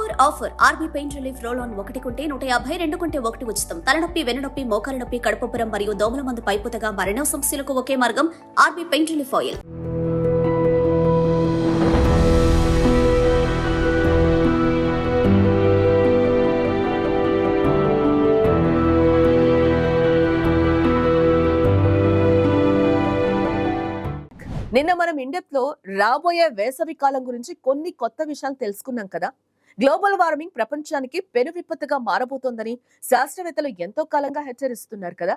Offer offer. RB pain relief roll on ఒకటి కొంటే నూట యాభై రెండు కొంటే ఒకటి ఉచితం. తలనొప్పి వెన్నునొప్పి మోకాల నొప్పి కడుపుపురం మరియు దోమల మందు పైపుతగా మరెన్నో సమస్యలకు ఒకే మార్గం ఆర్బీ పెయిన్ రిలీఫ్ ఆయిల్. నిన్న మనం ఇండెప్లో రాబోయే వేసవి కాలం గురించి కొన్ని కొత్త విషయాలు తెలుసుకున్నాం కదా. గ్లోబల్ వార్మింగ్ ప్రపంచానికి పెను విపత్తుగా మారబోతోందని శాస్త్రవేత్తలు ఎంతో కాలంగా హెచ్చరిస్తున్నారు కదా.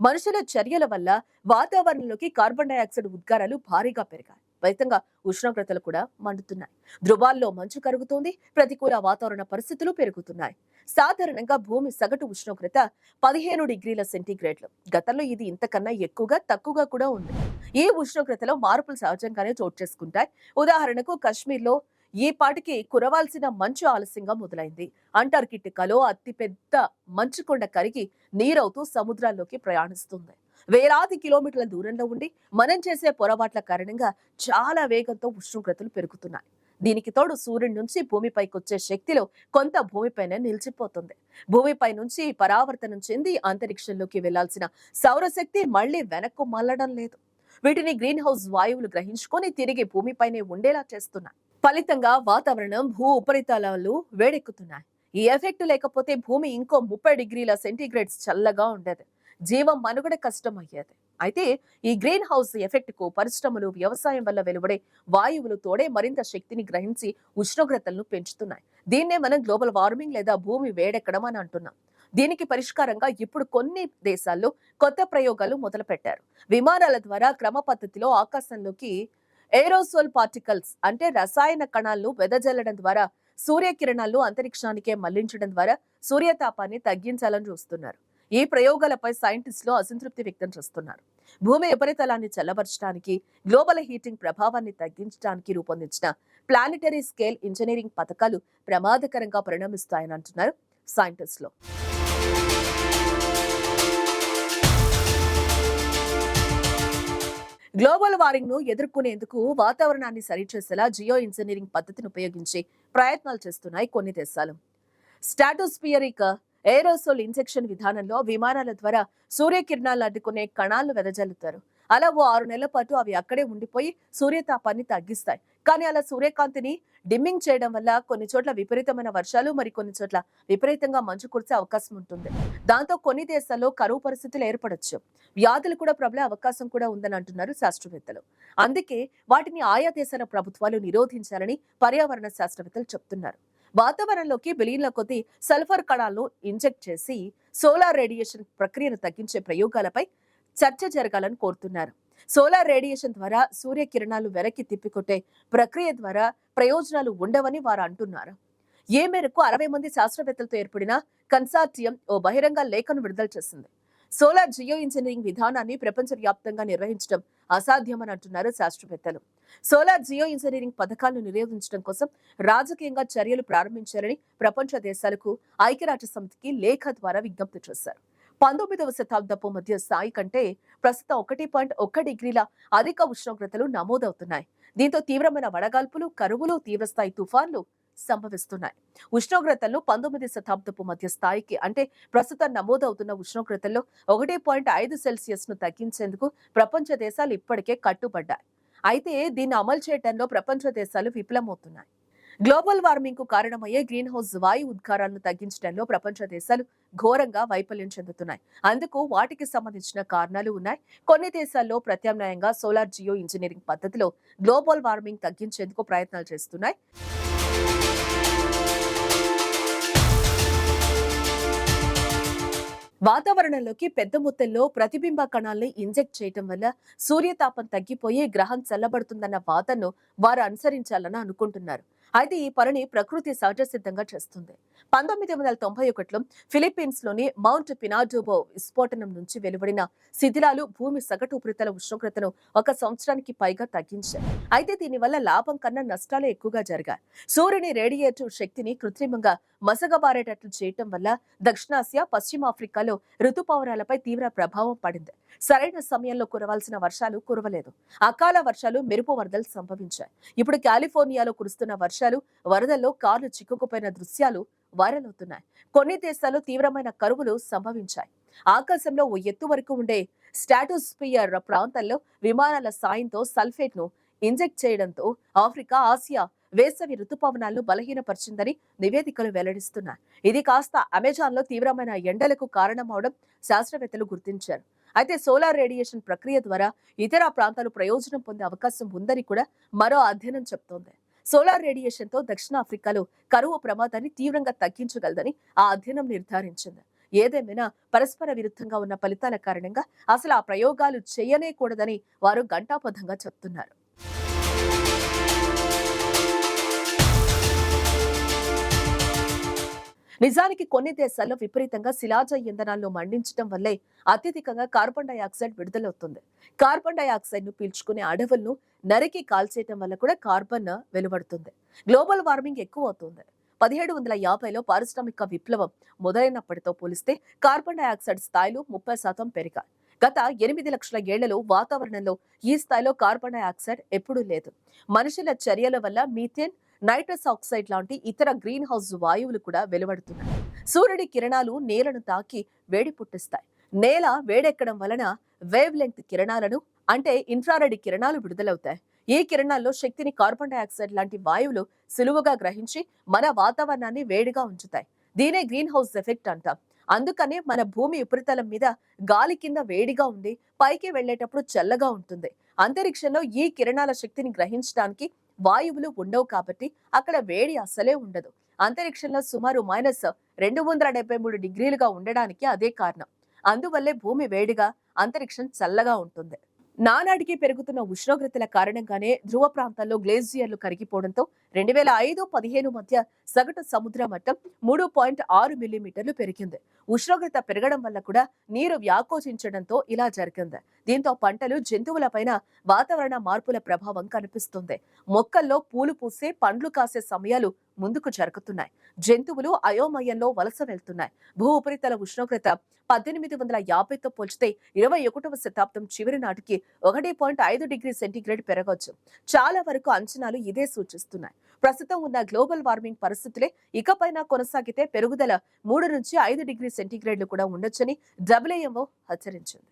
మనుషుల చర్యల వల్ల వాతావరణంలోకి కార్బన్ డైఆక్సైడ్ ఉద్గారాలు భారీగా పెరిగాయి. ఫలితంగా ఉష్ణోగ్రతలు కూడా మండుతున్నాయి. ధృవాల్లో మంచు కరుగుతోంది. ప్రతికూల వాతావరణ పరిస్థితులు పెరుగుతున్నాయి. సాధారణంగా భూమి సగటు ఉష్ణోగ్రత పదిహేను డిగ్రీల సెంటీగ్రేడ్లు. గతంలో ఇది ఇంతకన్నా ఎక్కువగా తక్కువగా కూడా ఉంది. ఈ ఉష్ణోగ్రతలో మార్పులు సహజంగానే చోటు చేసుకుంటాయి. ఉదాహరణకు కాశ్మీర్లో ఈ పాటికి కురవాల్సిన మంచు ఆలస్యంగా మొదలైంది. అంటార్కిటికాలో అతిపెద్ద మంచుకొండ కరిగి నీరవుతూ సముద్రాల్లోకి ప్రయాణిస్తుంది. వేలాది కిలోమీటర్ల దూరంలో ఉండి మనం చేసే పొరపాట్ల కారణంగా చాలా వేగంతో ఉష్ణోగ్రతలు పెరుగుతున్నాయి. దీనికి తోడు సూర్యుడి నుంచి భూమిపైకి వచ్చే శక్తిలో కొంత భూమిపైనే నిలిచిపోతుంది. భూమిపై నుంచి పరావర్తనం చెంది అంతరిక్షంలోకి వెళ్ళాల్సిన సౌరశక్తి మళ్ళీ వెనక్కు మళ్ళడం లేదు. వీటిని గ్రీన్ హౌస్ వాయువులు గ్రహించుకొని తిరిగి భూమిపైనే ఉండేలా చేస్తున్నాయి. ఫలితంగా వాతావరణం భూ ఉపరితలాలు వేడెక్కుతున్నాయి. ఈ ఎఫెక్ట్ లేకపోతే భూమి ఇంకో ముప్పై డిగ్రీల సెంటీగ్రేడ్స్ చల్లగా ఉండేది. జీవం మనుగడ కష్టం అయ్యేది అయితే ఈ గ్రీన్ హౌస్ ఎఫెక్ట్కు పరిశ్రమలు వ్యవసాయం వల్ల వెలువడే వాయువులు తోడే మరింత శక్తిని గ్రహించి ఉష్ణోగ్రతలను పెంచుతున్నాయి. దీన్నే మనం గ్లోబల్ వార్మింగ్ లేదా భూమి వేడెక్కడం అని అంటున్నాం. దీనికి పరిష్కారంగా ఇప్పుడు కొన్ని దేశాల్లో కొత్త ప్రయోగాలు మొదలుపెట్టారు. విమానాల ద్వారా క్రమ పద్ధతిలో ఆకాశంలోకి ఏరోసోల్ పార్టికల్స్ అంటే రసాయన కణాలను వెదజల్లడం ద్వారా సూర్యకిరణాలు అంతరిక్షానికే మళ్ళించడం ద్వారా సూర్యతాపాన్ని తగ్గించాలని చూస్తున్నారు. ఈ ప్రయోగాలపై సైంటిస్టులు అసంతృప్తి వ్యక్తం చేస్తున్నారు. భూమి ఉపరితలాన్ని చల్లబరచడానికి గ్లోబల్ హీటింగ్ ప్రభావాన్ని తగ్గించడానికి రూపొందించిన ప్లానిటరీ స్కేల్ ఇంజనీరింగ్ పథకాలు ప్రమాదకరంగా పరిణమిస్తాయని అంటున్నారు సైంటిస్టులు. గ్లోబల్ వార్మింగ్ను ఎదుర్కొనేందుకు వాతావరణాన్ని సరిచేసేలా జియో ఇంజనీరింగ్ పద్ధతిని ఉపయోగించి ప్రయత్నాలు చేస్తున్నాయి కొన్ని దేశాలు. స్టాటోస్పియరిక్ ఏరోసోల్ ఇంజెక్షన్ విధానంలో విమానాల ద్వారా సూర్యకిరణాలు అడ్డుకునే కణాలను వెదజల్లుతారు. అలా ఓ ఆరు నెలల పాటు అవి అక్కడే ఉండిపోయి సూర్యతాపాన్ని తగ్గిస్తాయి. కానీ అలా సూర్యకాంతిని డిమ్మింగ్ చేయడం వల్ల కొన్ని చోట్ల విపరీతమైన వర్షాలు మరి కొన్ని చోట్ల విపరీతంగా మంచు కురిసే అవకాశం ఉంటుంది. దాంతో కొన్ని దేశాల్లో కరువు పరిస్థితులు ఏర్పడవచ్చు వ్యాధులు కూడా ప్రబలే అవకాశం కూడా ఉందని అంటున్నారు శాస్త్రవేత్తలు. అందుకే వాటిని ఆయా దేశాల ప్రభుత్వాలు నిరోధించాలని పర్యావరణ శాస్త్రవేత్తలు చెప్తున్నారు. వాతావరణంలోకి బిలియన్ల కొద్దీ సల్ఫర్ కణాలను ఇంజెక్ట్ చేసి సోలార్ రేడియేషన్ ప్రక్రియను తగ్గించే ప్రయోగాలపై చర్చ జరగాలని కోరుతున్నారు. సోలార్ రేడియేషన్ ద్వారా సూర్యకిరణాలు వెనక్కి తిప్పికొట్టే ప్రక్రియ ద్వారా ప్రయోజనాలు ఉండవని వారు అంటున్నారు. ఏ మేరకు అరవై మంది శాస్త్రవేత్తలతో ఏర్పడిన కన్సార్టియం ఓ బహిరంగ లేఖను విడుదల చేసింది. సోలార్ జియో ఇంజనీరింగ్ విధానాన్ని ప్రపంచవ్యాప్తంగా నిర్వహించడం అసాధ్యమని అంటున్నారు శాస్త్రవేత్తలు. సోలార్ జియో ఇంజనీరింగ్ పథకాలను నిరోధించడం కోసం రాజకీయంగా చర్యలు ప్రారంభించారని ప్రపంచ దేశాలకు ఐక్యరాజ్య సమితికి లేఖ ద్వారా విజ్ఞప్తి చేశారు. పంతొమ్మిదవ శతాబ్దపు మధ్య స్థాయి కంటే ప్రస్తుతం ఒకటి పాయింట్ ఒక్క డిగ్రీల అధిక ఉష్ణోగ్రతలు నమోదవుతున్నాయి. దీంతో తీవ్రమైన వడగాల్పులు కరువులు తీవ్రస్థాయి తుఫాన్లు సంభవిస్తున్నాయి. ఉష్ణోగ్రతలు పంతొమ్మిది శతాబ్దపు మధ్య స్థాయికి అంటే ప్రస్తుతం నమోదవుతున్న ఉష్ణోగ్రతల్లో ఒకటి పాయింట్ ఐదు సెల్సియస్ను తగ్గించేందుకు ప్రపంచ దేశాలు ఇప్పటికే కట్టుబడ్డాయి. అయితే దీన్ని అమలు చేయడంలో ప్రపంచ దేశాలు విఫలమవుతున్నాయి. గ్లోబల్ వార్మింగ్కు కారణమయ్యే గ్రీన్ హౌస్ వాయు ఉద్గారాలను తగ్గించడంలో ప్రపంచ దేశాలు ఘోరంగా వైఫల్యం చెందుతున్నాయి. అందుకు వాటికి సంబంధించిన కారణాలు ఉన్నాయి. కొన్ని దేశాల్లో ప్రత్యామ్నాయంగా సోలార్ జియో ఇంజనీరింగ్ పద్ధతిలో గ్లోబల్ వార్మింగ్ తగ్గించేందుకు ప్రయత్నాలు చేస్తున్నాయి. వాతావరణంలోకి పెద్ద మొత్తంలో ప్రతిబింబ కణాల్ని ఇంజెక్ట్ చేయటం వల్ల సూర్యతాపం తగ్గిపోయి గ్రహం చల్లబడుతుందన్న వాదనను వారు అనుసరించాలని అనుకుంటున్నారు. అయితే ఈ పనిని ప్రకృతి సహజ సిద్ధంగా చేస్తుంది. పంతొమ్మిది వందల తొంభై ఒకటిలో ఫిలిప్పీన్స్లోని మౌంట్ పినాడోబో విస్ఫోటనం నుంచి వెలువడిన శిథిలాలు భూమి సగటు ఉపరితల ఉష్ణోగ్రతను ఒక సంవత్సరానికి పైగా తగ్గించాయి. అయితే దీనివల్ల లాభం కన్నా నష్టాలే ఎక్కువగా జరిగాయి. సూర్యుని రేడియేటివ్ శక్తిని కృత్రిమంగా మసగబారేటట్లు చేయటం వల్ల దక్షిణాసియా పశ్చిమ ఆఫ్రికాలో ఋతుపవనాలపై తీవ్ర ప్రభావం పడింది. సరైన సమయంలో కురవాల్సిన వర్షాలు కురవలేదు. అకాల వర్షాలు మెరుపు వరదలు సంభవించాయి. ఇప్పుడు కాలిఫోర్నియాలో కురుస్తున్న వర్షాలు వరదల్లో కార్లు చిక్కుకుపోయిన దృశ్యాలు వైరల్ అవుతున్నాయి. కొన్ని దేశాల్లో తీవ్రమైన కరువులు సంభవించాయి. ఆకాశంలో ఓ ఎత్తు వరకు ఉండే స్టాటోస్పియర్ ప్రాంతాల్లో విమానాల సాయంతో సల్ఫేట్ను ఇంజెక్ట్ చేయడంతో ఆఫ్రికా ఆసియా వేసవి రుతుపవనాలను బలహీనపరిచిందని నివేదికలు వెల్లడిస్తున్నాయి. ఇది కాస్త అమెజాన్లో తీవ్రమైన ఎండలకు కారణమవడం శాస్త్రవేత్తలు గుర్తించారు. అయితే సోలార్ రేడియేషన్ ప్రక్రియ ద్వారా ఇతర ప్రాంతాలు ప్రయోజనం పొందే అవకాశం ఉందని కూడా మరో అధ్యయనం చెప్తోంది. సోలార్ రేడియేషన్తో దక్షిణాఫ్రికాలో కరువు ప్రమాదాన్ని తీవ్రంగా తగ్గించగలదని ఆ అధ్యయనం నిర్ధారించింది. ఏదేమైనా పరస్పర విరుద్ధంగా ఉన్న ఫలితాల కారణంగా అసలు ఆ ప్రయోగాలు చేయనే కూడదని వారు ఘంటాపథంగా చెప్తున్నారు. నిజానికి కొన్ని దేశాల్లో విపరీతంగా శిలాజ ఇంధనాలను మండించడం వల్లే అత్యధికంగా కార్బన్ డైఆక్సైడ్ విడుదలవుతుంది. కార్బన్ డైఆక్సైడ్ను పీల్చుకునే అడవులను నరికి కాల్చేయటం వల్ల కూడా కార్బన్ వెలువడుతుంది. గ్లోబల్ వార్మింగ్ ఎక్కువ అవుతుంది పదిహేడు వందల యాభైలో పారిశ్రామిక విప్లవం మొదలైనప్పటితో పోలిస్తే కార్బన్ డైఆక్సైడ్ స్థాయిలు ముప్పై శాతం పెరిగాయి. గత ఎనిమిది లక్షల ఏళ్ళలో వాతావరణంలో ఈ స్థాయిలో కార్బన్ డైఆక్సైడ్ ఎప్పుడూ లేదు. మనుషుల చర్యల వల్ల మీథేన్ నైట్రస్ ఆక్సైడ్ లాంటి ఇతర గ్రీన్ హౌస్ వాయువులు కూడా వెలువడుతున్నాయి. సూర్యుడి కిరణాలు నేలను తాకి వేడి పుట్టిస్తాయి. నేల వేడెక్కడం వలన వేవ్ లెంగ్త్ కిరణాలను అంటే ఇన్ఫ్రారెడ్ కిరణాలు విడుదలవుతాయి. ఈ కిరణాల్లో శక్తిని కార్బన్ డైఆక్సైడ్ లాంటి వాయువులు సులువుగా గ్రహించి మన వాతావరణాన్ని వేడిగా ఉంచుతాయి. దీనే గ్రీన్ హౌస్ ఎఫెక్ట్ అంటాం. అందుకనే మన భూమి ఉపరితలం మీద గాలి కింద వేడిగా ఉండి పైకి వెళ్ళేటప్పుడు చల్లగా ఉంటుంది. అంతరిక్షంలో ఈ కిరణాల శక్తిని గ్రహించడానికి వాయువులు ఉండవు కాబట్టి అక్కడ వేడి అస్సలే ఉండదు. అంతరిక్షంలో సుమారు మైనస్ రెండు వందల డెబ్బై మూడు డిగ్రీలుగా ఉండడానికి అదే కారణం. అందువల్లే భూమి వేడిగా అంతరిక్షం చల్లగా ఉంటుంది. నానాటికి పెరుగుతున్న ఉష్ణోగ్రతల కారణంగానే ధ్రువ ప్రాంతాల్లో గ్లేజియర్లు కరిగిపోవడంతో రెండు వేల ఐదు పదిహేను మధ్య సగటు సముద్ర మట్టం మూడు పాయింట్ ఆరు మిల్లీమీటర్లు పెరిగింది. ఉష్ణోగ్రత పెరగడం వల్ల కూడా నీరు వ్యాకోచించడంతో ఇలా జరిగింది. దీంతో పంటలు జంతువులపైన వాతావరణ మార్పుల ప్రభావం కనిపిస్తుంది. మొక్కల్లో పూలు పూసే పండ్లు కాసే సమయాలు ముందుకు జరుగుతున్నాయి జంతువులు అయోమయంలో వలస వెళ్తున్నాయి. భూ ఉపరితల ఉష్ణోగ్రత పద్దెనిమిది వందల యాభైతో పోల్చితే ఇరవై ఒకటవ శతాబ్దం చివరి నాటికి ఒకటి పాయింట్ ఐదు డిగ్రీ సెంటీగ్రేడ్ పెరగవచ్చు. చాలా వరకు అంచనాలు ఇదే సూచిస్తున్నాయి. ప్రస్తుతం ఉన్న గ్లోబల్ వార్మింగ్ పరిస్థితులే ఇకపైన కొనసాగితే పెరుగుదల మూడు నుంచి ఐదు డిగ్రీ సెంటీగ్రేడ్లు కూడా ఉండొచ్చని డబ్ల్యూఎంఓ హెచ్చరించింది.